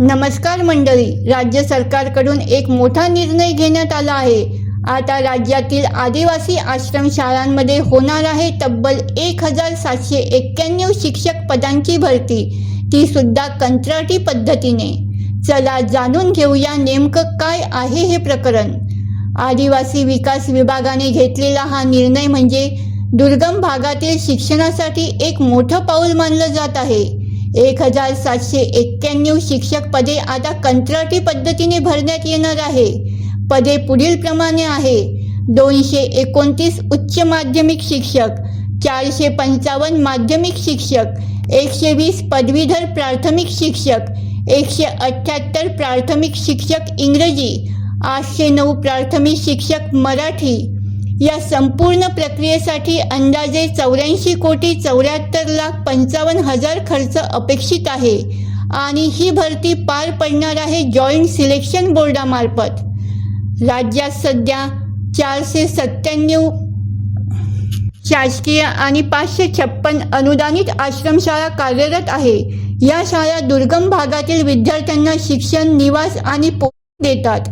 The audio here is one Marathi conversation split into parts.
नमस्कार मंडळी राज्य सरकारकडून एक मोठा निर्णय घेण्यात आला आहे. आता राज्यातील आदिवासी आश्रम शाळांमध्ये होणार आहे तब्बल एक हजार सातशे एक्क्याण्णव शिक्षक पदांची भरती. ती सुद्धा कंत्राटी पद्धतीने. चला जाणून घेऊया नेमकं काय आहे हे प्रकरण. आदिवासी विकास विभागाने घेतलेला हा निर्णय म्हणजे दुर्गम भागातील शिक्षणासाठी एक मोठं पाऊल मानलं जात आहे. एक हजार सातशे एक्क्याण्णव शिक्षक पदे आता कंत्राटी पद्धतीने भरण्यात येणार आहे. पदे पुढील प्रमाणे आहे. दोनशे एकोणतीस उच्च माध्यमिक शिक्षक चारशे पंचावन्न माध्यमिक शिक्षक एकशे वीस पदवीधर प्राथमिक शिक्षक एकशे अठ्ठ्याहत्तर प्राथमिक शिक्षक इंग्रजी आठशे नऊ प्राथमिक शिक्षक मराठी या संपूर्ण प्रक्रियेसाठी अंदाजे चौऱ्याऐंशी कोटी चौऱ्याहत्तर लाख पंचावन्न हजार खर्च अपेक्षित आहे. आणि ही भरती पार पडणार आहे जॉईंट सिलेक्शन बोर्डामार्फत राज्यात सध्या चारशे सत्त्याण्णव शासकीय आणि पाचशे छप्पन अनुदानित आश्रमशाळा कार्यरत आहे. या शाळा दुर्गम भागातील विद्यार्थ्यांना शिक्षण निवास आणि पोषण देतात.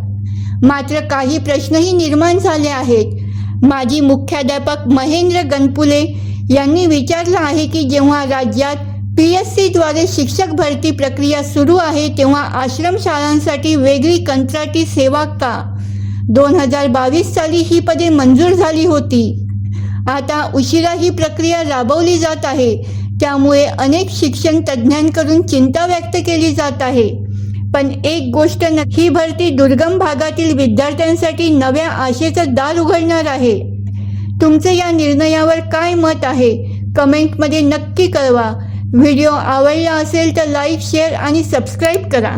मात्र काही प्रश्नही निर्माण झाले आहेत. माजी मुख्याध्यापक महेंद्र गणपुले यांनी विचारलं आहे की जेव्हा राज्यात पी एस सीद्वारे शिक्षक भरती प्रक्रिया सुरू आहे तेव्हा आश्रमशाळांसाठी वेगळी कंत्राटी सेवा का? दोन हजार बावीस साली ही पदे मंजूर झाली होती. आता उशिरा ही प्रक्रिया राबवली जात आहे. त्यामुळे अनेक शिक्षण तज्ज्ञांकडून चिंता व्यक्त केली जात आहे. पण एक गोष्ट नक्की ही भरती दुर्गम भागातील विद्यार्थ्यांसाठी नव्या आशेचं दार उघडणार आहे. तुमचं या निर्णयावर काय मत आहे? कमेंटमध्ये नक्की कळवा. व्हिडिओ आवडला असेल तर लाईक शेअर आणि सबस्क्राईब करा.